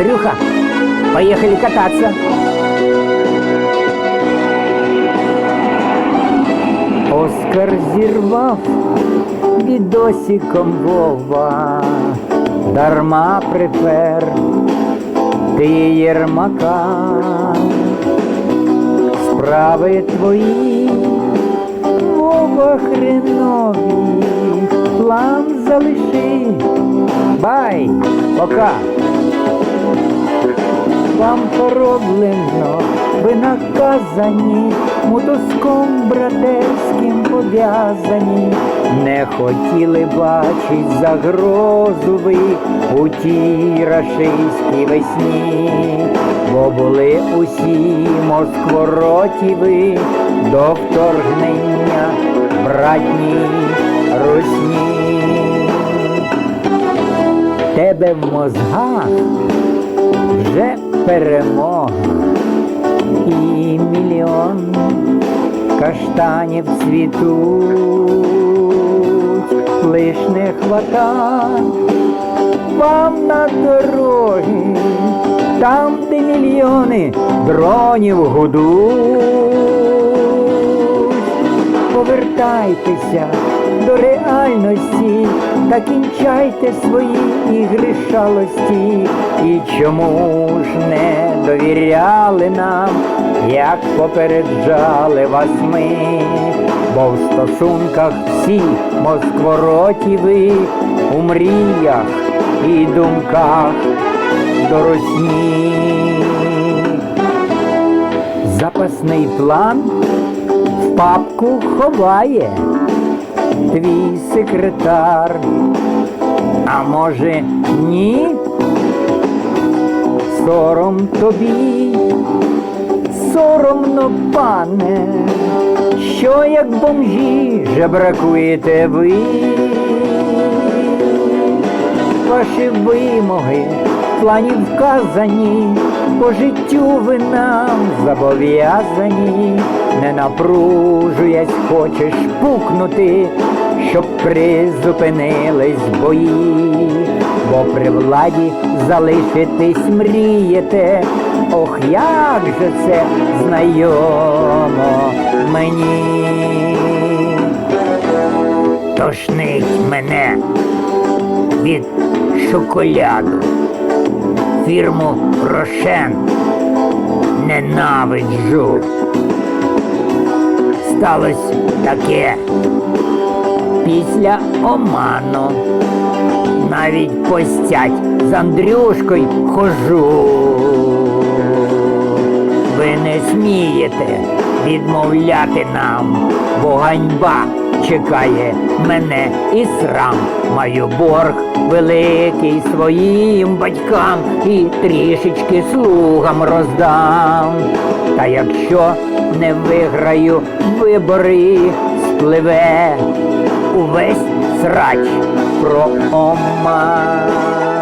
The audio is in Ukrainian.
Андрюха, поехали кататься. Оскар зірвав відосиком Вова, дарма припер ти Єрмака. Справи твої, Вова хренові, план залиши. Бай, пока. Вам пороблено, ви наказані, мотузком братерським пов'язані. Не хотіли бачить загрозу ви у тій рашистській весні, бо були усі москвороті ви до вторгнення братній русні. Тебе в мозгах каштанів цвітуть, лиш не хвата вам на дороги, там, де мільйони дронів гудуть. Повертайтеся до реальності та кінчайте свої ігри шалості. І чому ж не довіряли нам, як попереджали вас ми, бо в стосунках всі москвороті ви у мріях і думках до русні. Запасний план в папку ховає твій секретар. А може ні? Сором тобі, соромно, пане, що як бомжі жебракуєте ви. Ваші вимоги в плані вказані, по життю ви нам зобов'язані, не напружуясь, хочеш пукнути, щоб призупинились бої, бо при владі залишитись мрієте, ох, як же це знайомо мені. Тошнить мене від шоколяду. Фірму Рошен ненавиджу. Сталось таке після оману. Навіть постять з Андрюшкою хожу. Не смієте відмовляти нам, бо ганьба чекає мене і срам. Маю борг великий своїм батькам і трішечки слугам роздам. Та якщо не виграю вибори, спливе увесь срач про оман.